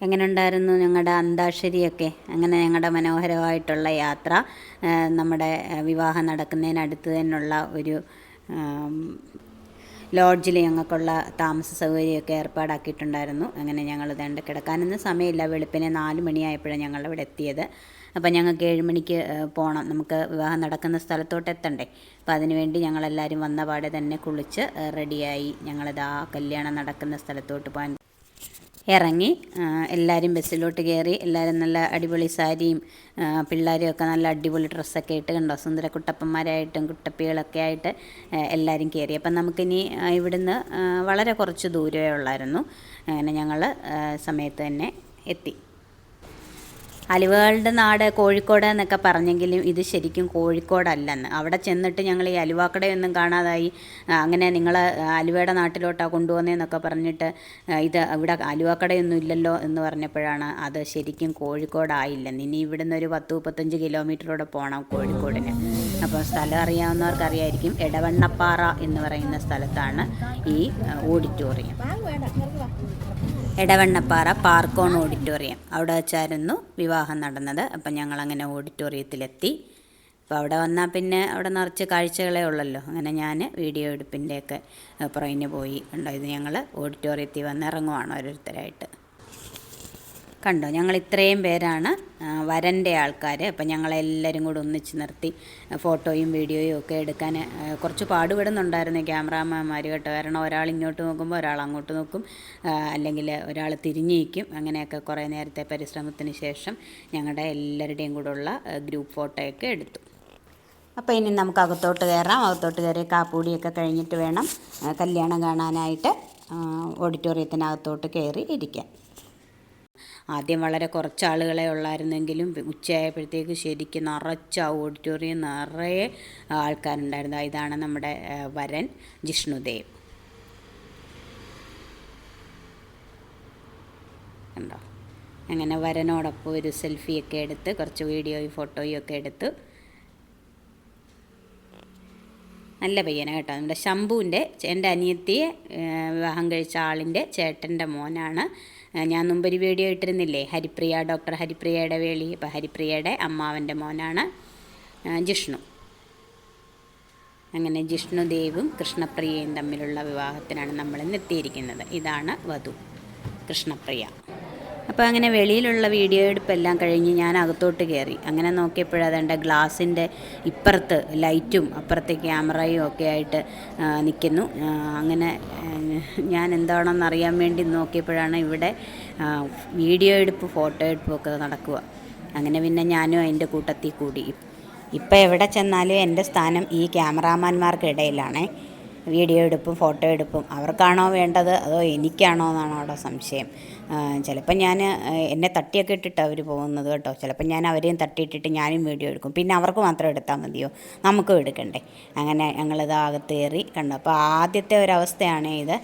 എങ്ങനെ ഉണ്ടായിരുന്നു ഞങ്ങളുടെ അന്താക്ഷരിയൊക്കെ? അങ്ങനെ ഞങ്ങളുടെ മനോഹരമായിട്ടുള്ള യാത്ര നമ്മുടെ വിവാഹം നടക്കുന്നതിനടുത്ത് തന്നെയുള്ള ഒരു ലോഡ്ജിൽ ഞങ്ങൾക്കുള്ള താമസ സൗകര്യമൊക്കെ ഏർപ്പാടാക്കിയിട്ടുണ്ടായിരുന്നു. അങ്ങനെ ഞങ്ങൾ ഇതേണ്ട കിടക്കാനൊന്നും സമയമില്ല. വെളുപ്പിനെ നാല് മണിയായപ്പോഴാണ് ഞങ്ങൾ ഇവിടെ എത്തിയത്. അപ്പോൾ ഞങ്ങൾക്ക് ഏഴ് മണിക്ക് പോകണം നമുക്ക് വിവാഹം നടക്കുന്ന സ്ഥലത്തോട്ട് എത്തണ്ടേ? അപ്പോൾ അതിനുവേണ്ടി ഞങ്ങളെല്ലാവരും വന്ന പാടെ തന്നെ കുളിച്ച് റെഡിയായി ഞങ്ങളിതാ കല്യാണം നടക്കുന്ന സ്ഥലത്തോട്ട് പോകാൻ ഇറങ്ങി എല്ലാവരും ബസ്സിലോട്ട് കയറി എല്ലാവരും നല്ല അടിപൊളി സാരിയും പിള്ളേരും ഒക്കെ നല്ല അടിപൊളി ഡ്രസ്സൊക്കെ ഇട്ട് കണ്ടോ? സുന്ദര കുട്ടപ്പന്മാരായിട്ടും കുട്ടപ്പികളൊക്കെ ആയിട്ട് എല്ലാവരും കയറി. അപ്പം നമുക്കിനി ഇവിടുന്ന് വളരെ കുറച്ച് ദൂരമേ ഉള്ളായിരുന്നു. അങ്ങനെ ഞങ്ങൾ സമയത്ത് തന്നെ എത്തി. അലുവകളുടെ നാട് കോഴിക്കോട് എന്നൊക്കെ പറഞ്ഞെങ്കിലും ഇത് ശരിക്കും കോഴിക്കോടല്ലെന്ന്. അവിടെ ചെന്നിട്ട് ഞങ്ങൾ ഈ അലുവാക്കടയൊന്നും കാണാതായി. അങ്ങനെ നിങ്ങൾ അലുവയുടെ നാട്ടിലോട്ടാണ് കൊണ്ടുവന്നതെന്നൊക്കെ പറഞ്ഞിട്ട് ഇത് ഇവിടെ അലുവാക്കടയൊന്നും ഇല്ലല്ലോ എന്ന് പറഞ്ഞപ്പോഴാണ് അത് ശരിക്കും കോഴിക്കോടായില്ലെന്ന്. ഇനി ഇവിടുന്ന് ഒരു പത്ത് മുപ്പത്തഞ്ച് കിലോമീറ്ററോടെ പോകണം കോഴിക്കോടിന്. അപ്പോൾ സ്ഥലം അറിയാവുന്നവർക്ക് അറിയായിരിക്കും. എടവണ്ണപ്പാറ എന്ന് പറയുന്ന സ്ഥലത്താണ് ഈ ഓഡിറ്റോറിയം. എടവണ്ണപ്പാറ പാർക്കോൺ ഓഡിറ്റോറിയം. അവിടെ വെച്ചായിരുന്നു വിവാഹം നടന്നത്. അപ്പം ഞങ്ങളങ്ങനെ ഓഡിറ്റോറിയത്തിലെത്തി. അപ്പോൾ അവിടെ വന്നാൽ പിന്നെ അവിടെ നിറച്ച് കാഴ്ചകളേ ഉള്ളല്ലോ. അങ്ങനെ ഞാൻ വീഡിയോ എടുപ്പിന്റെയൊക്കെ പുറകിന് പോയി. ഉണ്ടായിരുന്നു ഞങ്ങൾ ഓഡിറ്റോറിയത്തിൽ വന്ന് ഇറങ്ങുവാണ് ഓരോരുത്തരായിട്ട്. കണ്ടോ? ഞങ്ങൾ ഇത്രയും പേരാണ് വരന്റെ ആൾക്കാർ അപ്പം ഞങ്ങളെല്ലാവരും കൂടെ ഒന്നിച്ച് നിർത്തി ഫോട്ടോയും വീഡിയോയും ഒക്കെ എടുക്കാൻ കുറച്ച് പാടുപെടുന്നുണ്ടായിരുന്നു ക്യാമറാമാന്മാർ കേട്ടോ. കാരണം ഒരാൾ ഇങ്ങോട്ട് നോക്കുമ്പോൾ ഒരാൾ അങ്ങോട്ട് നോക്കും അല്ലെങ്കിൽ ഒരാൾ തിരിഞ്ഞ് നിൽക്കും അങ്ങനെയൊക്കെ കുറേ നേരത്തെ പരിശ്രമത്തിന് ശേഷം ഞങ്ങളുടെ എല്ലാവരുടെയും കൂടെ ഉള്ള ഗ്രൂപ്പ് ഫോട്ടോയൊക്കെ എടുത്തു. അപ്പോൾ ഇനി നമുക്ക് അകത്തോട്ട് കയറാം. അകത്തോട്ട് കയറി കാപ്പൂടിയൊക്കെ കഴിഞ്ഞിട്ട് വേണം കല്യാണം കാണാനായിട്ട് ഓഡിറ്റോറിയത്തിനകത്തോട്ട് കയറി ഇരിക്കാൻ. ആദ്യം വളരെ കുറച്ച് ആളുകളെ ഉള്ളായിരുന്നെങ്കിലും ഉച്ചയായപ്പോഴത്തേക്ക് ശരിക്കും നിറച്ച ഓഡിറ്റോറിയം നിറയെ ആൾക്കാരുണ്ടായിരുന്നു. ഇതാണ് നമ്മുടെ വരൻ ജിഷ്ണുദേവ് കണ്ടോ? അങ്ങനെ വരനോടൊപ്പം ഒരു സെൽഫിയൊക്കെ എടുത്ത് കുറച്ച് വീഡിയോയും ഫോട്ടോയും ഒക്കെ എടുത്ത്. നല്ല പയ്യനാണ് കേട്ടോ. നമ്മുടെ ശംഭുവിന്റെ എന്റെ അനിയത്തിയെ വിവാഹം കഴിച്ച ആളിന്റെ ചേട്ടന്റെ മോനാണ് ഞാൻ മുമ്പൊരു വീഡിയോ ഇട്ടിരുന്നില്ലേ? ഹരിപ്രിയ ഡോക്ടർ ഹരിപ്രിയയുടെ വേളി. അപ്പോൾ ഹരിപ്രിയയുടെ അമ്മാവന്റെ മോനാണ് ജിഷ്ണു. അങ്ങനെ ജിഷ്ണുദേവും കൃഷ്ണപ്രിയയും തമ്മിലുള്ള വിവാഹത്തിനാണ് നമ്മൾ എത്തിയിരിക്കുന്നത്. ഇതാണ് വധു കൃഷ്ണപ്രിയ. അപ്പോൾ അങ്ങനെ വെളിയിലുള്ള വീഡിയോ എടുപ്പെല്ലാം കഴിഞ്ഞ് ഞാൻ അകത്തോട്ട് കയറി അങ്ങനെ നോക്കിയപ്പോഴതെന്റെ ഗ്ലാസിന്റെ ഇപ്പുറത്ത് ലൈറ്റും അപ്പുറത്തെ ക്യാമറയും ഒക്കെ ആയിട്ട് നിൽക്കുന്നു അങ്ങനെ ഞാൻ എന്താണെന്ന് അറിയാൻ വേണ്ടി നോക്കിയപ്പോഴാണ് ഇവിടെ വീഡിയോ എടുപ്പ് ഫോട്ടോ എടുപ്പും ഒക്കെ നടക്കുക. അങ്ങനെ പിന്നെ ഞാനും അതിന്റെ കൂട്ടത്തിൽ കൂടി. ഇപ്പം എവിടെ ചെന്നാലും എന്റെ സ്ഥാനം ഈ ക്യാമറാമാന്മാർക്കിടയിലാണേ വീഡിയോ എടുപ്പും ഫോട്ടോ എടുപ്പും അവർക്കാണോ വേണ്ടത്? അതോ എനിക്കാണോ എന്നാണ് അവിടെ സംശയം. ചിലപ്പോൾ ഞാൻ എന്നെ തട്ടിയൊക്കെ ഇട്ടിട്ട് അവർ പോകുന്നത് കേട്ടോ. ചിലപ്പോൾ ഞാൻ അവരെയും തട്ടിയിട്ടിട്ട് ഞാനും വീഡിയോ എടുക്കും. പിന്നെ അവർക്ക് മാത്രം എടുത്താൽ മതിയോ? നമുക്കും എടുക്കണ്ടേ. അങ്ങനെ ഞങ്ങളിത് കയറി കണ്ടു. അപ്പോൾ ആദ്യത്തെ ഒരവസ്ഥയാണ് ഇത്.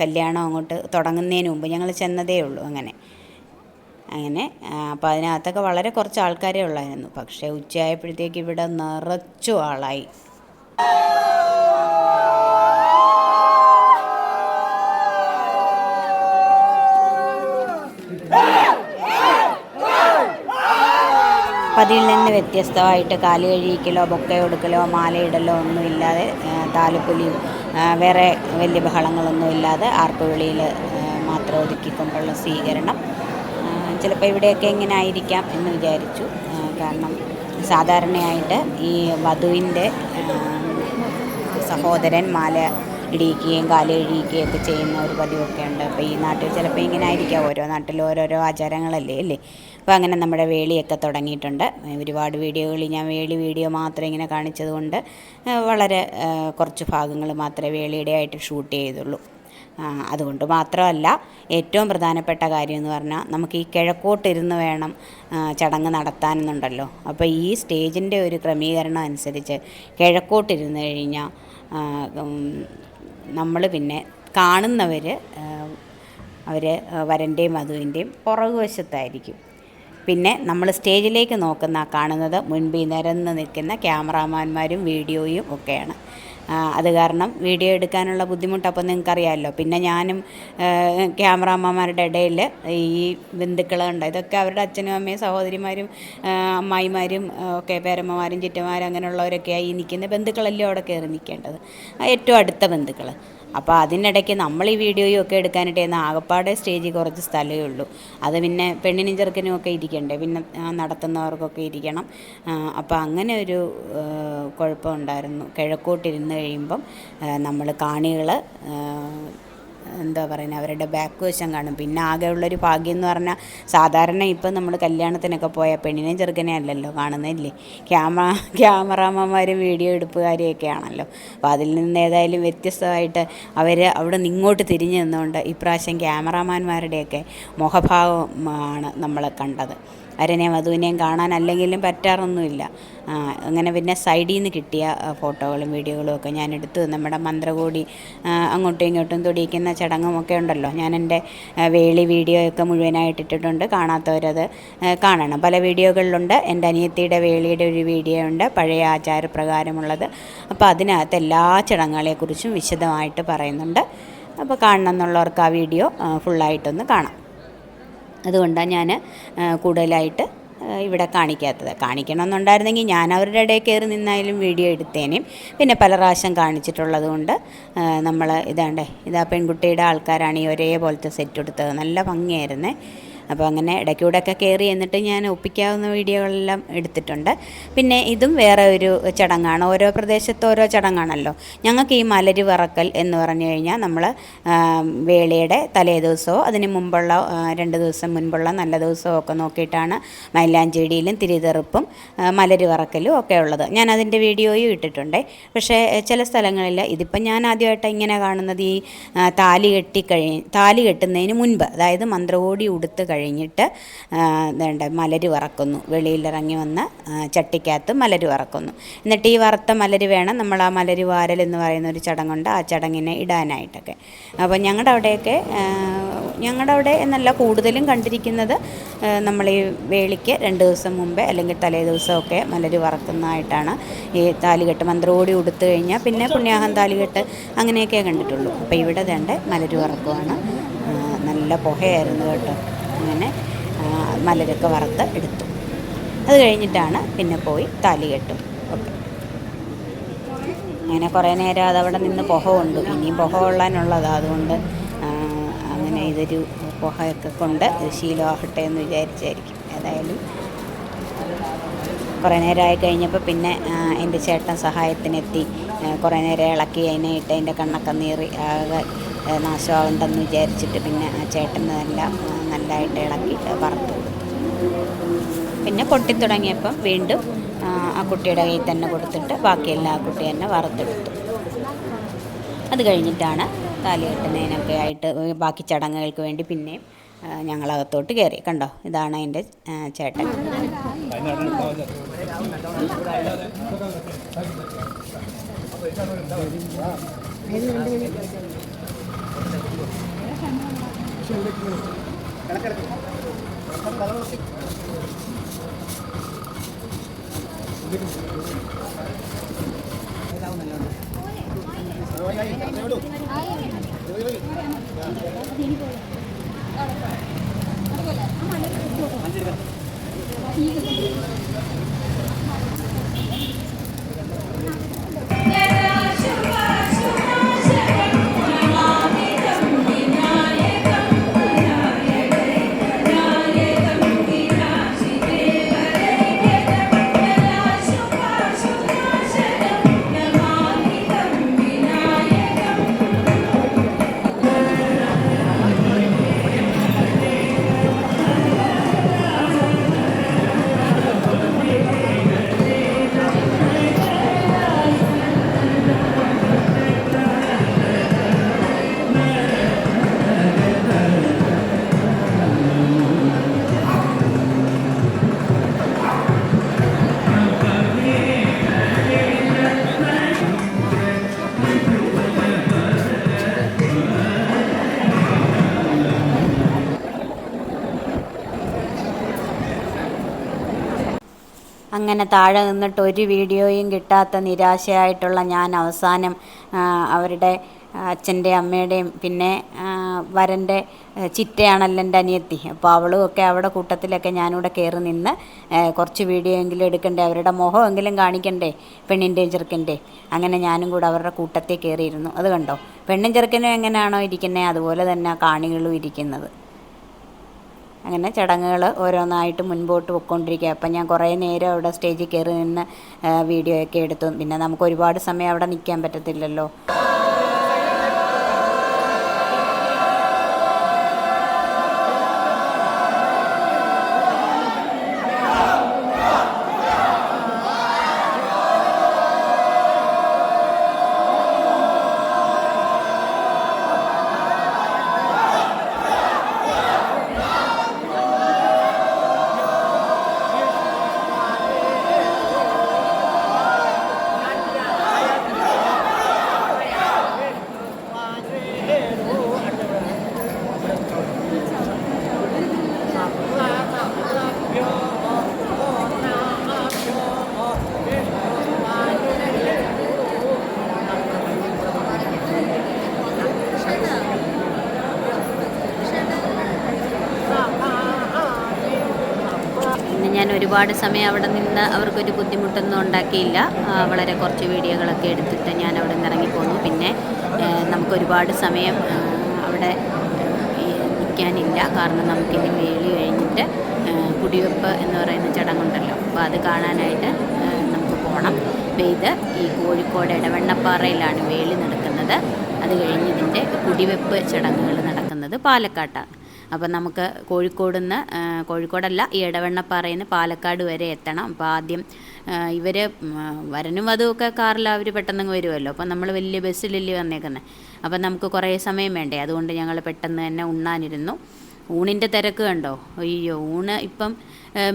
കല്യാണം അങ്ങോട്ട് തുടങ്ങുന്നതിന് മുമ്പ് ഞങ്ങൾ ചെന്നതേ ഉള്ളൂ അങ്ങനെ. അങ്ങനെ അപ്പോൾ അതിനകത്തൊക്കെ വളരെ കുറച്ച് ആൾക്കാരേ ഉള്ളായിരുന്നു. പക്ഷേ ഉച്ചയായപ്പോഴത്തേക്ക് ഇവിടെ നിറച്ചു ആളായി. പതിയിൽ നിന്ന് വ്യത്യസ്തമായിട്ട് കാൽ കഴിക്കലോ ബൊക്ക കൊടുക്കലോ മാലയിടലോ ഒന്നുമില്ലാതെ താലപ്പൊലിയും വേറെ വലിയ ബഹളങ്ങളൊന്നും ഇല്ലാതെ ആർപ്പുവിളിയിൽ മാത്രം ഒതുക്കിക്കൊണ്ടുള്ള സ്വീകരണം. ചിലപ്പോൾ ഇവിടെയൊക്കെ എങ്ങനെ ആയിരിക്കാം എന്ന് വിചാരിച്ചു. കാരണം സാധാരണയായിട്ട് ഈ വധുവിന്റെ സഹോദരൻ മാല ഇടിയിക്കുകയും കാൽ കഴിയുകയും ഒക്കെ ചെയ്യുന്ന ഒരു പതിവൊക്കെ ഉണ്ട് അപ്പോൾ ഈ നാട്ടിൽ ചിലപ്പോൾ ഇങ്ങനെ ആയിരിക്കാം ഓരോ നാട്ടിലും ഓരോരോ ആചാരങ്ങളല്ലേ അല്ലേ? അപ്പോൾ അങ്ങനെ നമ്മുടെ വേളിയൊക്കെ തുടങ്ങിയിട്ടുണ്ട്. ഒരുപാട് വീഡിയോകളിൽ ഞാൻ വേളി വീഡിയോ മാത്രം ഇങ്ങനെ കാണിച്ചതുകൊണ്ട് വളരെ കുറച്ച് ഭാഗങ്ങൾ മാത്രമേ വേളിയുടെ ആയിട്ട് ഷൂട്ട് ചെയ്തുള്ളൂ. അതുകൊണ്ട് മാത്രമല്ല ഏറ്റവും പ്രധാനപ്പെട്ട കാര്യം എന്ന് പറഞ്ഞാൽ നമുക്ക് ഈ കിഴക്കോട്ടിരുന്ന് വേണം ചടങ്ങ് നടത്താനെന്നുണ്ടല്ലോ. അപ്പോൾ ഈ സ്റ്റേജിന്റെ ഒരു ക്രമീകരണം അനുസരിച്ച് കിഴക്കോട്ടിരുന്ന് കഴിഞ്ഞാൽ നമ്മൾ പിന്നെ കാണുന്നവർ അവർ വരന്റെയും വധുവിന്റെയും പുറകുവശത്തായിരിക്കും. പിന്നെ നമ്മൾ സ്റ്റേജിലേക്ക് നോക്കുന്ന കാണുന്നത് മുൻപിൽ നിരന്ന് നിൽക്കുന്ന ക്യാമറാമാന്മാരും വീഡിയോയും ഒക്കെയാണ്. അത് കാരണം വീഡിയോ എടുക്കാനുള്ള ബുദ്ധിമുട്ട് അപ്പോൾ നിങ്ങൾക്കറിയാമല്ലോ. പിന്നെ ഞാനും ക്യാമറാമ്മമാരുടെ ഇടയിൽ ഈ ബന്ധുക്കളുണ്ട്. ഇതൊക്കെ അവരുടെ അച്ഛനും അമ്മയും സഹോദരിമാരും അമ്മായിമാരും ഒക്കെ പേരമ്മമാരും ചിറ്റമാരും അങ്ങനെയുള്ളവരൊക്കെയായി നിൽക്കുന്ന ബന്ധുക്കളല്ലേ അവിടെ കയറി നിൽക്കേണ്ടത്. ഏറ്റവും അടുത്ത ബന്ധുക്കൾ അപ്പോൾ അതിനിടയ്ക്ക് നമ്മൾ ഈ വീഡിയോയും ഒക്കെ എടുക്കാനായിട്ട് ചെയ്യുന്ന ആകപ്പാടെ സ്റ്റേജിൽ കുറച്ച് സ്ഥലമേ ഉള്ളൂ. അത് പിന്നെ പെണ്ണിനും ചെറുക്കനും ഒക്കെ ഇരിക്കണ്ടേ? പിന്നെ നടത്തുന്നവർക്കൊക്കെ ഇരിക്കണം. അപ്പോൾ അങ്ങനെ ഒരു കുഴപ്പമുണ്ടായിരുന്നു കിഴക്കോട്ടിരുന്ന് കഴിയുമ്പം നമ്മൾ കാണികൾ എന്താ പറയുന്നത് അവരുടെ ബാക്ക് വശം കാണും. പിന്നെ ആകെയുള്ളൊരു ഭാഗ്യം എന്ന് പറഞ്ഞാൽ സാധാരണ ഇപ്പം നമ്മൾ കല്യാണത്തിനൊക്കെ പോയാൽ പെണ്ണിനെയും ചെറുക്കനെ അല്ലല്ലോ കാണുന്നില്ലേ ക്യാമറ ക്യാമറാമ്മമാരും വീഡിയോ എടുപ്പുകാരെയൊക്കെ ആണല്ലോ അപ്പോൾ അതിൽ നിന്ന് ഏതായാലും വ്യത്യസ്തമായിട്ട് അവർ അവിടെ നിന്ന് ഇങ്ങോട്ട് തിരിഞ്ഞു നിന്നുകൊണ്ട് ഇപ്രാവശ്യം ക്യാമറാമാന്മാരുടെയൊക്കെ മുഖഭാവമാണ് നമ്മൾ കണ്ടത്. അരനെയും വധുവിനെയും കാണാൻ അല്ലെങ്കിലും പറ്റാറൊന്നുമില്ല. അങ്ങനെ പിന്നെ സൈഡിൽ നിന്ന് കിട്ടിയ ഫോട്ടോകളും വീഡിയോകളും ഒക്കെ ഞാൻ എടുത്തു നമ്മുടെ മന്ത്രകൂടി അങ്ങോട്ടും ഇങ്ങോട്ടും തുടിയിക്കുന്ന ചടങ്ങും ഒക്കെ ഉണ്ടല്ലോ. ഞാൻ എന്റെ വേളി വീഡിയോ ഒക്കെ മുഴുവനായിട്ട് ഇട്ടിട്ടുണ്ട്. കാണാത്തവരത് കാണണം. പല വീഡിയോകളിലുണ്ട്. എന്റെ അനിയത്തിയുടെ വേളിയുടെ ഒരു വീഡിയോ ഉണ്ട്. പഴയ ആചാരപ്രകാരമുള്ളത്. അപ്പോൾ അതിനകത്ത് എല്ലാ ചടങ്ങുകളെക്കുറിച്ചും വിശദമായിട്ട് പറയുന്നുണ്ട്. അപ്പോൾ കാണണം എന്നുള്ളവർക്ക് ആ വീഡിയോ ഫുള്ളായിട്ടൊന്ന് കാണാം. അതുകൊണ്ടാണ് ഞാൻ കൂടുതലായിട്ട് ഇവിടെ കാണിക്കാത്തത്. കാണിക്കണമെന്നുണ്ടായിരുന്നെങ്കിൽ ഞാൻ അവരുടെ ഇടയിൽ കയറി നിന്നായാലും വീഡിയോ എടുത്തേനേയും പിന്നെ പല പ്രാവശ്യം കാണിച്ചിട്ടുള്ളത് കൊണ്ട് നമ്മൾ ഇതാണ്ടേ ഇതാ പെൺകുട്ടിയുടെ ആൾക്കാരാണ് ഈ ഒരേപോലത്തെ സെറ്റ് എടുത്തത് നല്ല ഭംഗിയായിരുന്നേ. അപ്പോൾ അങ്ങനെ ഇടയ്ക്കൂടെയൊക്കെ കയറി എന്നിട്ട് ഞാൻ ഒപ്പിക്കാവുന്ന വീഡിയോകളെല്ലാം എടുത്തിട്ടുണ്ട്. പിന്നെ ഇതും വേറെ ഒരു ചടങ്ങാണ്. ഓരോ പ്രദേശത്ത് ഓരോ ചടങ്ങാണല്ലോ. ഞങ്ങൾക്ക് ഈ മലരി വറക്കൽ എന്ന് പറഞ്ഞു കഴിഞ്ഞാൽ നമ്മൾ വേളയുടെ തലേ ദിവസമോ അതിന് മുമ്പുള്ള രണ്ട് ദിവസം മുൻപുള്ള നല്ല ദിവസമോ ഒക്കെ നോക്കിയിട്ടാണ് മൈലാഞ്ചേടിയിലും തിരിതെറുപ്പും മലരി വറക്കലും ഒക്കെ ഉള്ളത്. ഞാൻ അതിന്റെ വീഡിയോയും ഇട്ടിട്ടുണ്ട്. പക്ഷേ ചില സ്ഥലങ്ങളിൽ ഇതിപ്പം ഞാൻ ആദ്യമായിട്ട് ഇങ്ങനെ കാണുന്നത് ഈ താലി കെട്ടി കഴി താലി കെട്ടുന്നതിന് മുൻപ് അതായത് മന്ത്രകോടി ഉടുത്ത് കഴിഞ്ഞിട്ട് വേണ്ട മലര് വറക്കുന്നു. വെളിയിലിറങ്ങി വന്ന് ചട്ടിക്കകത്ത് മലര് വറക്കുന്നു. എന്നിട്ട് ഈ വറുത്ത മലര് വേണം. നമ്മൾ ആ മലര് വാരൽ എന്ന് പറയുന്ന ഒരു ചടങ്ങുണ്ട് ആ ചടങ്ങിനെ ഇടാനായിട്ടൊക്കെ. അപ്പോൾ ഞങ്ങളുടെ അവിടെയൊക്കെ ഞങ്ങളുടെ അവിടെ എന്നല്ല കൂടുതലും കണ്ടിരിക്കുന്നത് നമ്മൾ ഈ വേളിക്ക് രണ്ട് ദിവസം മുമ്പേ അല്ലെങ്കിൽ തലേ ദിവസമൊക്കെ മലര് വറക്കുന്നതായിട്ടാണ് ഈ താലികെട്ട് മന്ത്രോടി ഉടുത്തു കഴിഞ്ഞാൽ. പിന്നെ പുണ്യാഹം താലികെട്ട് അങ്ങനെയൊക്കെ കണ്ടിട്ടുള്ളൂ. അപ്പോൾ ഇവിടെ വേണ്ട മലര് വറക്കുവാണ്. നല്ല പുഹയായിരുന്നു കേട്ടോ. അങ്ങനെ മലരൊക്കെ വറുത്ത് എടുത്തു. അത് കഴിഞ്ഞിട്ടാണ് പിന്നെ പോയി താലി കെട്ടും. ഒക്കെ അങ്ങനെ കുറേ നേരം അതവിടെ നിന്ന് പുഹ കൊണ്ടു ഇനിയും പുഹ കൊള്ളാനുള്ളത്. അതുകൊണ്ട് അങ്ങനെ ഇതൊരു പുഹയൊക്കെ കൊണ്ട് ശീലമാകട്ടെ എന്ന് വിചാരിച്ചായിരിക്കും. ഏതായാലും കുറേ നേരമായി കഴിഞ്ഞപ്പോൾ പിന്നെ എന്റെ ചേട്ടൻ സഹായത്തിനെത്തി. കുറേ നേരം ഇളക്കി അതിനെ ഇട്ട് അതിന്റെ കണ്ണൊക്കെ നീറി നാശമാകണ്ടെന്ന് വിചാരിച്ചിട്ട് പിന്നെ ആ ചേട്ടൻ എല്ലാം നല്ലതായിട്ട് ഇളക്കി വറുത്ത്. പിന്നെ പൊട്ടിത്തുടങ്ങിയപ്പം വീണ്ടും ആ കുട്ടിയുടെ കയ്യിൽ തന്നെ കൊടുത്തിട്ട് ബാക്കിയെല്ലാം ആ കുട്ടി തന്നെ വറുത്തെടുത്തു. അത് കഴിഞ്ഞിട്ടാണ് താലി കെട്ടുന്നതിനൊക്കെ ആയിട്ട് ബാക്കി ചടങ്ങുകൾക്ക് വേണ്ടി പിന്നെയും ഞങ്ങളകത്തോട്ട് കയറി. കണ്ടോ? ഇതാണ് എന്റെ ചേട്ടൻ. അഞ്ചെടുക്കണം അങ്ങനെ താഴെ നിന്നിട്ട് ഒരു വീഡിയോയും കിട്ടാത്ത നിരാശയായിട്ടുള്ള ഞാൻ അവസാനം അവരുടെ അച്ഛന്റെ അമ്മയുടെയും പിന്നെ വരന്റെ ചിറ്റയാണല്ലോ എന്റെ അനിയത്തി. അപ്പോൾ അവളും ഒക്കെ അവിടെ കൂട്ടത്തിലൊക്കെ ഞാനിവിടെ കയറി നിന്ന് കുറച്ച് വീഡിയോ എങ്കിലും എടുക്കണ്ടേ? അവരുടെ മുഖമെങ്കിലും കാണിക്കണ്ടേ? പെണ്ണിന്റെയും ചെറുക്കന്റെയും അങ്ങനെ ഞാനും കൂടെ അവരുടെ കൂട്ടത്തിൽ കയറിയിരുന്നു. അത് കണ്ടോ? പെണ്ണും ചെറുക്കനും എങ്ങനെയാണോ ഇരിക്കുന്നത് അതുപോലെ തന്നെ കാണികളും ഇരിക്കുന്നത്. അങ്ങനെ ചടങ്ങുകൾ ഓരോന്നായിട്ട് മുൻപോട്ട് പൊയ്ക്കൊണ്ടിരിക്കുക. അപ്പം ഞാൻ കുറേ നേരം അവിടെ സ്റ്റേജിൽ കയറി നിന്ന് വീഡിയോ ഒക്കെ എടുത്തു. പിന്നെ നമുക്ക് ഒരുപാട് സമയം അവിടെ നിൽക്കാൻ പറ്റത്തില്ലല്ലോ. ഒരുപാട് സമയം അവിടെ നിന്ന് അവർക്കൊരു ബുദ്ധിമുട്ടൊന്നും ഉണ്ടാക്കിയില്ല. വളരെ കുറച്ച് വീഡിയോകളൊക്കെ എടുത്തിട്ട് ഞാൻ അവിടെ നിന്ന് ഇറങ്ങിപ്പോന്നു. പിന്നെ നമുക്ക് നമുക്കൊരുപാട് സമയം അവിടെ നിൽക്കാനില്ല. കാരണം നമുക്കിനി വേളി കഴിഞ്ഞിട്ട് കുടിവെപ്പ് എന്ന് പറയുന്ന ചടങ്ങുണ്ടല്ലോ. അപ്പോൾ അത് കാണാനായിട്ട് നമുക്ക് പോകണം അപ്പോൾ ഇത് ഈ കോഴിക്കോട് ഇടവണ്ണപ്പാറയിലാണ് വേളി നടക്കുന്നത്. അത് കഴിഞ്ഞ് ഇതിന്റെ കുടിവെപ്പ് ചടങ്ങുകൾ നടക്കുന്നത് പാലക്കാട്ടാണ്. അപ്പം നമുക്ക് കോഴിക്കോട് നിന്ന് കോഴിക്കോടല്ല ഈ നിന്ന് പാലക്കാട് വരെ എത്തണം. അപ്പോൾ ആദ്യം ഇവർ വരനും വധുവൊക്കെ കാറിൽ അവർ പെട്ടെന്ന് വരുമല്ലോ. അപ്പം നമ്മൾ വലിയ ബസ്സിലല്ലേ വന്നേക്കുന്നത് അപ്പം നമുക്ക് കുറേ സമയം വേണ്ടേ? അതുകൊണ്ട് ഞങ്ങൾ പെട്ടെന്ന് തന്നെ ഉണ്ണാനിരുന്നു. ഊണിന്റെ തിരക്ക് കണ്ടോ? അയ്യോ ഊണ് ഇപ്പം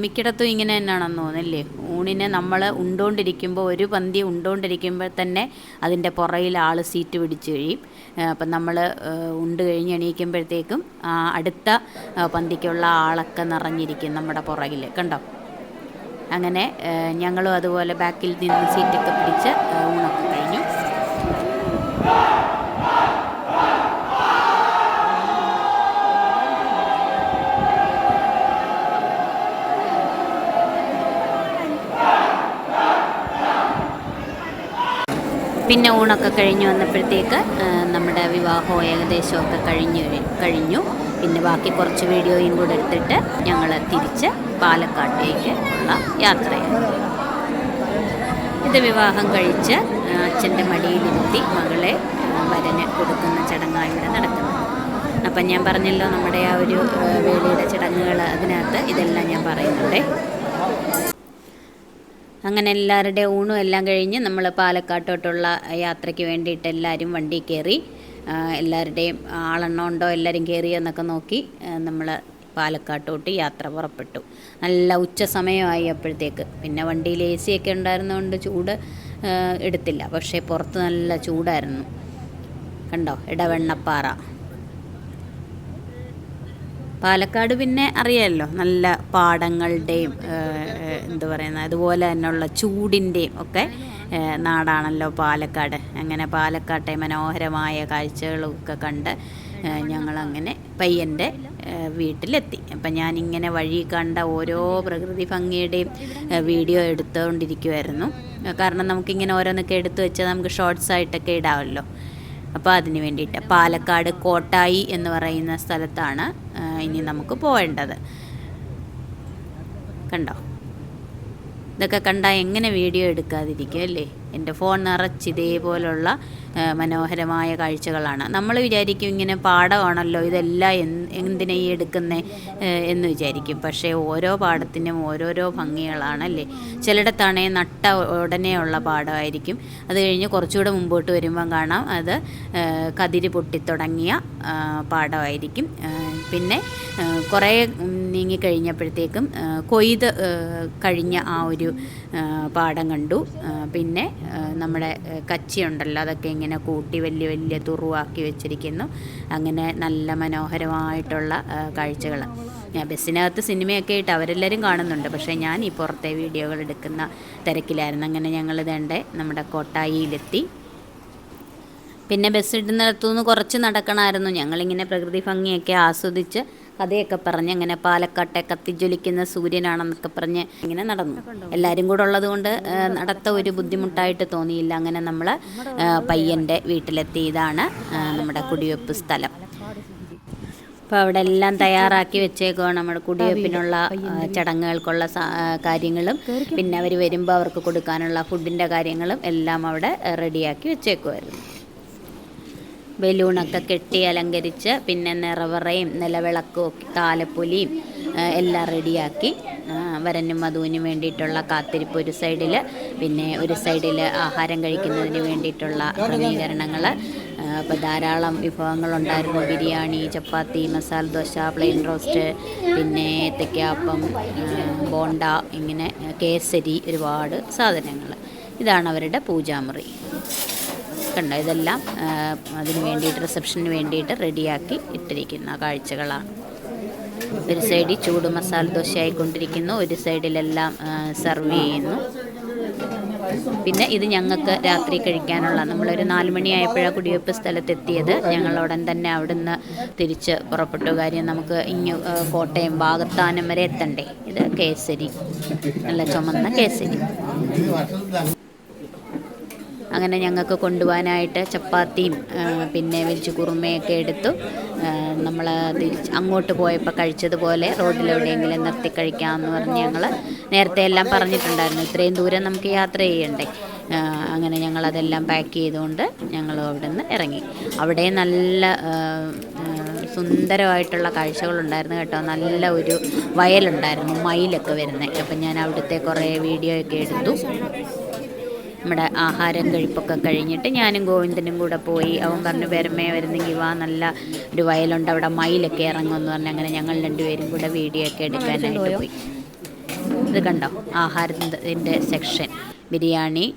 മിക്കിടത്തും ഇങ്ങനെ തന്നെയാണെന്ന് തോന്നല്ലേ ഊണിനെ നമ്മൾ ഉണ്ടോണ്ടിരിക്കുമ്പോൾ ഒരു പന്തി ഉണ്ടോണ്ടിരിക്കുമ്പോൾ തന്നെ അതിന്റെ പുറയിൽ ആൾ സീറ്റ് പിടിച്ച് കഴിയും. അപ്പം നമ്മൾ ഉണ്ട് കഴിഞ്ഞ് എണീക്കുമ്പോഴത്തേക്കും അടുത്ത പന്തിക്കുള്ള ആളൊക്കെ നിറഞ്ഞിരിക്കും നമ്മുടെ പുറകിൽ കണ്ടോ? അങ്ങനെ ഞങ്ങളും അതുപോലെ ബാക്കിൽ നിന്ന് സീറ്റൊക്കെ പിടിച്ച് ഊണൊക്കെ കഴിഞ്ഞു. പിന്നെ ഊണൊക്കെ കഴിഞ്ഞ് വന്നപ്പോഴത്തേക്ക് നമ്മുടെ വിവാഹം ഏകദേശമൊക്കെ കഴിഞ്ഞു കഴിഞ്ഞു. പിന്നെ ബാക്കി കുറച്ച് വീഡിയോയും കൂടെ എടുത്തിട്ട് ഞങ്ങൾ തിരിച്ച് പാലക്കാട്ടേക്ക് ഉള്ള യാത്രയാണ്. ഇത് വിവാഹം കഴിച്ച് അച്ഛന്റെ മടിയിലിരുത്തി മകളെ വരന് കൊടുക്കുന്ന ചടങ്ങാണ് ഇവിടെ നടക്കുന്നത്. അപ്പം ഞാൻ പറഞ്ഞല്ലോ നമ്മുടെ ആ ഒരു ആ, വേളിയുടെ ചടങ്ങുകൾ അതിനകത്ത് ഇതെല്ലാം ഞാൻ പറയുന്നുണ്ടേ. അങ്ങനെ എല്ലാവരുടെ ഊണും എല്ലാം കഴിഞ്ഞ് നമ്മൾ പാലക്കാട്ടോട്ടുള്ള യാത്രയ്ക്ക് വേണ്ടിയിട്ട് എല്ലാവരും വണ്ടി കയറി എല്ലാവരുടെയും ആളെണ്ണം ഉണ്ടോ എല്ലാവരും കയറിയോ എന്നൊക്കെ നോക്കി നമ്മൾ പാലക്കാട്ടോട്ട് യാത്ര പുറപ്പെട്ടു. നല്ല ഉച്ച സമയമായി അപ്പോഴത്തേക്ക്. പിന്നെ വണ്ടിയിൽ എ സി ഒക്കെ ഉണ്ടായിരുന്നതുകൊണ്ട് ചൂട് എടുത്തില്ല. പക്ഷേ പുറത്ത് നല്ല ചൂടായിരുന്നു. കണ്ടോ? ഇടവെണ്ണപ്പാറ പാലക്കാട് പിന്നെ അറിയാമല്ലോ നല്ല പാടങ്ങളുടെയും എന്താ പറയുന്നത് അതുപോലെ തന്നെയുള്ള ചൂടിന്റെയും ഒക്കെ നാടാണല്ലോ പാലക്കാട്. അങ്ങനെ പാലക്കാട്ടെ മനോഹരമായ കാഴ്ചകളൊക്കെ കണ്ട് ഞങ്ങളങ്ങനെ പയ്യന്റെ വീട്ടിലെത്തി. അപ്പം ഞാനിങ്ങനെ വഴി കണ്ട ഓരോ പ്രകൃതി ഭംഗിയുടെയും വീഡിയോ എടുത്തുകൊണ്ടിരിക്കുമായിരുന്നു കാരണം നമുക്കിങ്ങനെ ഓരോന്നൊക്കെ എടുത്തു വെച്ചാൽ നമുക്ക് ഷോർട്സ് ആയിട്ടൊക്കെ ഇടാമല്ലോ. അപ്പോൾ അതിന് വേണ്ടിയിട്ട് പാലക്കാട് കോട്ടായി എന്ന് പറയുന്ന സ്ഥലത്താണ് ഇനി നമുക്ക് പോകേണ്ടത് കണ്ടോ? ഇതൊക്കെ കണ്ടാൽ എങ്ങനെ വീഡിയോ എടുക്കാതിരിക്കും അല്ലേ? എന്റെ ഫോൺ നിറച്ച് ഇതേപോലുള്ള മനോഹരമായ കാഴ്ചകളാണ്. നമ്മൾ വിചാരിക്കും ഇങ്ങനെ പാടമാണല്ലോ ഇതെല്ലാം എന് എന്തിനാ ഈ എടുക്കുന്നത് എന്ന് വിചാരിക്കും. പക്ഷേ ഓരോ പാടത്തിനും ഓരോരോ ഭംഗികളാണല്ലേ? ചിലയിടത്താണേ നട്ട ഉടനെയുള്ള പാടമായിരിക്കും അത് കഴിഞ്ഞ് കുറച്ചുകൂടെ മുമ്പോട്ട് വരുമ്പം കാണാം അത് കതിരി പൊട്ടിത്തുടങ്ങിയ പാടമായിരിക്കും പിന്നെ കുറേ നീങ്ങിക്കഴിഞ്ഞപ്പോഴത്തേക്കും കൊയ്ത് കഴിഞ്ഞ ആ ഒരു പാടം കണ്ടു. പിന്നെ നമ്മുടെ കച്ചിയുണ്ടല്ലോ അതൊക്കെ ഇങ്ങനെ കൂട്ടി വലിയ വലിയ തുറുവാക്കി വെച്ചിരിക്കുന്നു. അങ്ങനെ നല്ല മനോഹരമായിട്ടുള്ള കാഴ്ചകൾ ഞാൻ ബസ്സിനകത്ത് സിനിമയൊക്കെ ആയിട്ട് അവരെല്ലാവരും കാണുന്നുണ്ട്. പക്ഷേ ഞാൻ ഈ പുറത്തെ വീഡിയോകൾ എടുക്കുന്ന തിരക്കിലായിരുന്നു. അങ്ങനെ ഞങ്ങൾ ഇതേണ്ട നമ്മുടെ കോട്ടായിയിലെത്തി. പിന്നെ ബസ് ഇടുന്നിടത്തുനിന്ന് കുറച്ച് നടക്കണമായിരുന്നു. ഞങ്ങളിങ്ങനെ പ്രകൃതി ഭംഗിയൊക്കെ ആസ്വദിച്ച് കഥയൊക്കെ പറഞ്ഞ് അങ്ങനെ പാലക്കാട്ടെ കത്തിജ്വലിക്കുന്ന സൂര്യനാണെന്നൊക്കെ പറഞ്ഞ് ഇങ്ങനെ നടന്നു. എല്ലാവരും കൂടെ ഉള്ളത് കൊണ്ട് നടത്ത ഒരു ബുദ്ധിമുട്ടായിട്ട് തോന്നിയില്ല. അങ്ങനെ നമ്മൾ പയ്യന്റെ വീട്ടിലെത്തി ഇതാണ് നമ്മുടെ കുടിവെപ്പ് സ്ഥലം. അപ്പോൾ അവിടെ എല്ലാം തയ്യാറാക്കി വെച്ചേക്കുവാണ് നമ്മുടെ കുടിവെപ്പിനുള്ള ചടങ്ങുകൾക്കുള്ള കാര്യങ്ങളും. പിന്നെ അവർ വരുമ്പോൾ അവർക്ക് കൊടുക്കാനുള്ള ഫുഡിന്റെ കാര്യങ്ങളും എല്ലാം അവിടെ റെഡിയാക്കി വെച്ചേക്കുമായിരുന്നു ബലൂണൊക്കെ കെട്ടി അലങ്കരിച്ച് പിന്നെ നിറവറയും നിലവിളക്കും താലപ്പൊലിയും എല്ലാം റെഡിയാക്കി വരനും വധുവിനും വേണ്ടിയിട്ടുള്ള കാത്തിരിപ്പ് ഒരു സൈഡിൽ പിന്നെ ഒരു സൈഡിൽ ആഹാരം കഴിക്കുന്നതിന് വേണ്ടിയിട്ടുള്ള ക്രമീകരണങ്ങൾ അപ്പോൾ ധാരാളം വിഭവങ്ങളുണ്ടായിരുന്നു ബിരിയാണി ചപ്പാത്തി മസാല ദോശ പ്ലെയിൻ റോസ്റ്റ് പിന്നെ ഏത്തയ്ക്കാപ്പം ബോണ്ട ഇങ്ങനെ കേസരി ഒരുപാട് സാധനങ്ങൾ. ഇതാണ് അവരുടെ പൂജാമുറി. കണ്ടോ ഇതെല്ലാം അതിന് വേണ്ടിയിട്ട് റിസപ്ഷന് വേണ്ടിയിട്ട് റെഡിയാക്കി ഇട്ടിരിക്കുന്ന കാഴ്ചകളാണ്. ഒരു സൈഡിൽ ചൂട് മസാല ദോശ ആയിക്കൊണ്ടിരിക്കുന്നു ഒരു സൈഡിലെല്ലാം സെർവ് ചെയ്യുന്നു. പിന്നെ ഇത് ഞങ്ങൾക്ക് രാത്രി കഴിക്കാനുള്ള നമ്മളൊരു നാല് മണിയായപ്പോഴാണ് കുടിവെപ്പ് സ്ഥലത്തെത്തിയത്. ഞങ്ങൾ ഉടൻ തന്നെ അവിടുന്ന് തിരിച്ച് പുറപ്പെട്ടു. കാര്യം നമുക്ക് ഇങ്ങ് കോട്ടയം ഭാഗത്താനം വരെ എത്തണ്ടേ? ഇത് കേസരി നല്ല ചുമന്ന കേസരി. അങ്ങനെ ഞങ്ങൾക്ക് കൊണ്ടുപോകാനായിട്ട് ചപ്പാത്തിയും പിന്നെ വെജ് കുറുമയൊക്കെ എടുത്തു. നമ്മൾ അങ്ങോട്ട് പോയപ്പോൾ കഴിച്ചതുപോലെ റോഡിലെവിടെയെങ്കിലും നിർത്തി കഴിക്കാമെന്ന് പറഞ്ഞ് ഞങ്ങൾ നേരത്തെ എല്ലാം പറഞ്ഞിട്ടുണ്ടായിരുന്നു. ഇത്രയും ദൂരം നമുക്ക് യാത്ര ചെയ്യണ്ടേ? അങ്ങനെ ഞങ്ങളതെല്ലാം പാക്ക് ചെയ്തുകൊണ്ട് ഞങ്ങൾ അവിടെ നിന്ന് ഇറങ്ങി. അവിടെ നല്ല സുന്ദരമായിട്ടുള്ള കാഴ്ചകളുണ്ടായിരുന്നു കേട്ടോ. നല്ല ഒരു വയലുണ്ടായിരുന്നു മയിലൊക്കെ വരുന്നത് അപ്പം ഞാൻ അവിടുത്തെ കുറേ വീഡിയോ ഒക്കെ എടുത്തു. നമ്മുടെ ആഹാരം കഴിപ്പൊക്കെ കഴിഞ്ഞിട്ട് ഞാനും ഗോവിന്ദനും കൂടെ പോയി. അവൻ പറഞ്ഞു വരമേ വരുന്നെങ്കിൽ വാ നല്ല ഒരു വയലുണ്ട് അവിടെ മയിലൊക്കെ ഇറങ്ങുമെന്ന് പറഞ്ഞ് അങ്ങനെ ഞങ്ങൾ രണ്ടുപേരും കൂടെ വീഡിയോ ഒക്കെ എടുക്കാനായിട്ട് പോയി. ഇത് കണ്ടോ? ആഹാരത്തിന്റെ സെക്ഷൻ. ബിരിയാണി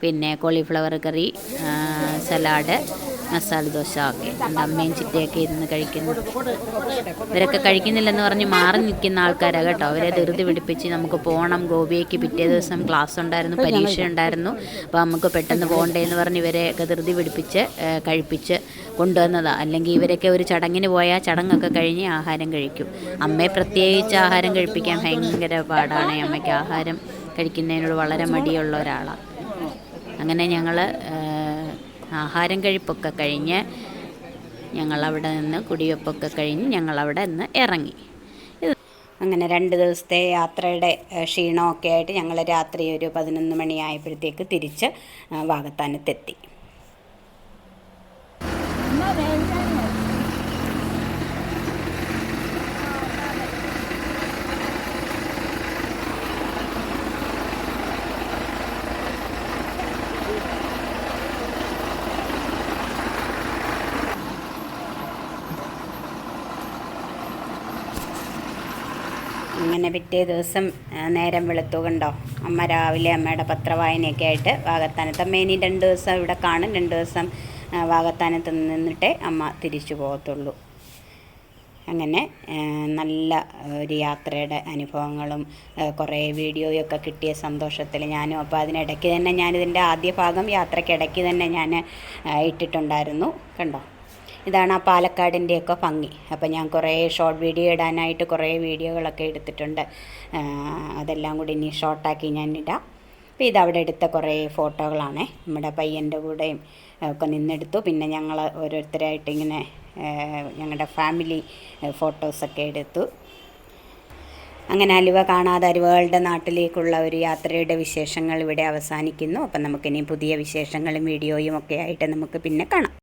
പിന്നെ cauliflower curry salad masala dosa ഒക്കെ. അമ്മയും ചിറ്റയൊക്കെ ഇരുന്ന് കഴിക്കുന്നു. ഇവരൊക്കെ കഴിക്കുന്നില്ലെന്ന് പറഞ്ഞ് മാറി നിൽക്കുന്ന ആൾക്കാരാണ് കേട്ടോ. അവരെ ധൃതി പിടിപ്പിച്ച് നമുക്ക് പോകണം ഗോപിയയ്ക്ക് പിറ്റേ ദിവസം ക്ലാസ് ഉണ്ടായിരുന്നു പരീക്ഷ ഉണ്ടായിരുന്നു അപ്പോൾ നമുക്ക് പെട്ടെന്ന് പോകണ്ടേ എന്ന് പറഞ്ഞ് ഇവരെയൊക്കെ ധൃതി പിടിപ്പിച്ച് കഴിപ്പിച്ച് കൊണ്ടുവന്നതാണ് അല്ലെങ്കിൽ ഇവരൊക്കെ ഒരു ചടങ്ങിന് പോയാൽ ചടങ്ങൊക്കെ കഴിഞ്ഞ് ആഹാരം കഴിക്കും. അമ്മയെ പ്രത്യേകിച്ച് ആഹാരം കഴിപ്പിക്കാൻ ഭയങ്കര പാടാണ്. അമ്മയ്ക്ക് ആഹാരം കഴിക്കുന്നതിനോട് വളരെ മടിയുള്ള ഒരാളാണ് അങ്ങനെ ഞങ്ങൾ ആഹാരം കഴിപ്പൊക്കെ കഴിഞ്ഞ് ഞങ്ങളവിടെ നിന്ന് കുടിവെപ്പൊക്കെ കഴിഞ്ഞ് ഞങ്ങളവിടെ നിന്ന് ഇറങ്ങി. അങ്ങനെ രണ്ട് ദിവസത്തെ യാത്രയുടെ ക്ഷീണമൊക്കെ ആയിട്ട് ഞങ്ങൾ രാത്രി ഒരു പതിനൊന്ന് മണിയായപ്പോഴത്തേക്ക് തിരിച്ച് ആ, അങ്ങനെ പിറ്റേ ദിവസം നേരം വെളുത്തു കണ്ടോ? അമ്മ രാവിലെ അമ്മയുടെ പത്രവായനയൊക്കെ ആയിട്ട് വാകത്താനത്ത് അമ്മ ഇനി രണ്ട് ദിവസം ഇവിടെ കാണും രണ്ട് ദിവസം വാകത്താനത്ത് നിന്നിട്ടേ അമ്മ തിരിച്ചു പോകത്തുള്ളൂ. അങ്ങനെ നല്ല ഒരു യാത്രയുടെ അനുഭവങ്ങളും കുറേ വീഡിയോയൊക്കെ കിട്ടിയ സന്തോഷത്തിൽ ഞാനും അപ്പോൾ അതിനിടയ്ക്ക് തന്നെ ഞാനിതിന്റെ ആദ്യ ഭാഗം യാത്രയ്ക്കിടയ്ക്ക് തന്നെ ഞാൻ ഇട്ടിട്ടുണ്ടായിരുന്നു. കണ്ടോ? ഇതാണ് ആ പാലക്കാടിന്റെയൊക്കെ ഭംഗി. അപ്പോൾ ഞാൻ കുറേ ഷോർട്ട് വീഡിയോ ഇടാനായിട്ട് കുറേ വീഡിയോകളൊക്കെ എടുത്തിട്ടുണ്ട്. അതെല്ലാം കൂടി ഇനി ഷോർട്ടാക്കി ഞാൻ ഇടാം. അപ്പോൾ ഇതവിടെ എടുത്ത കുറേ ഫോട്ടോകളാണ്. നമ്മുടെ പയ്യന്റെ കൂടെയും ഒക്കെ നിന്നെടുത്തു. പിന്നെ ഞങ്ങൾ ഓരോരുത്തരായിട്ട് ഇങ്ങനെ ഞങ്ങളുടെ ഫാമിലി ഫോട്ടോസൊക്കെ എടുത്തു. അങ്ങനെ അലുവ കാണാതെ അലുവകളുടെ നാട്ടിലേക്കുള്ള ഒരു യാത്രയുടെ വിശേഷങ്ങൾ ഇവിടെ അവസാനിക്കുന്നു. അപ്പം നമുക്കിനി പുതിയ വിശേഷങ്ങളും വീഡിയോയും ഒക്കെ ആയിട്ട് നമുക്ക് പിന്നെ കാണാം.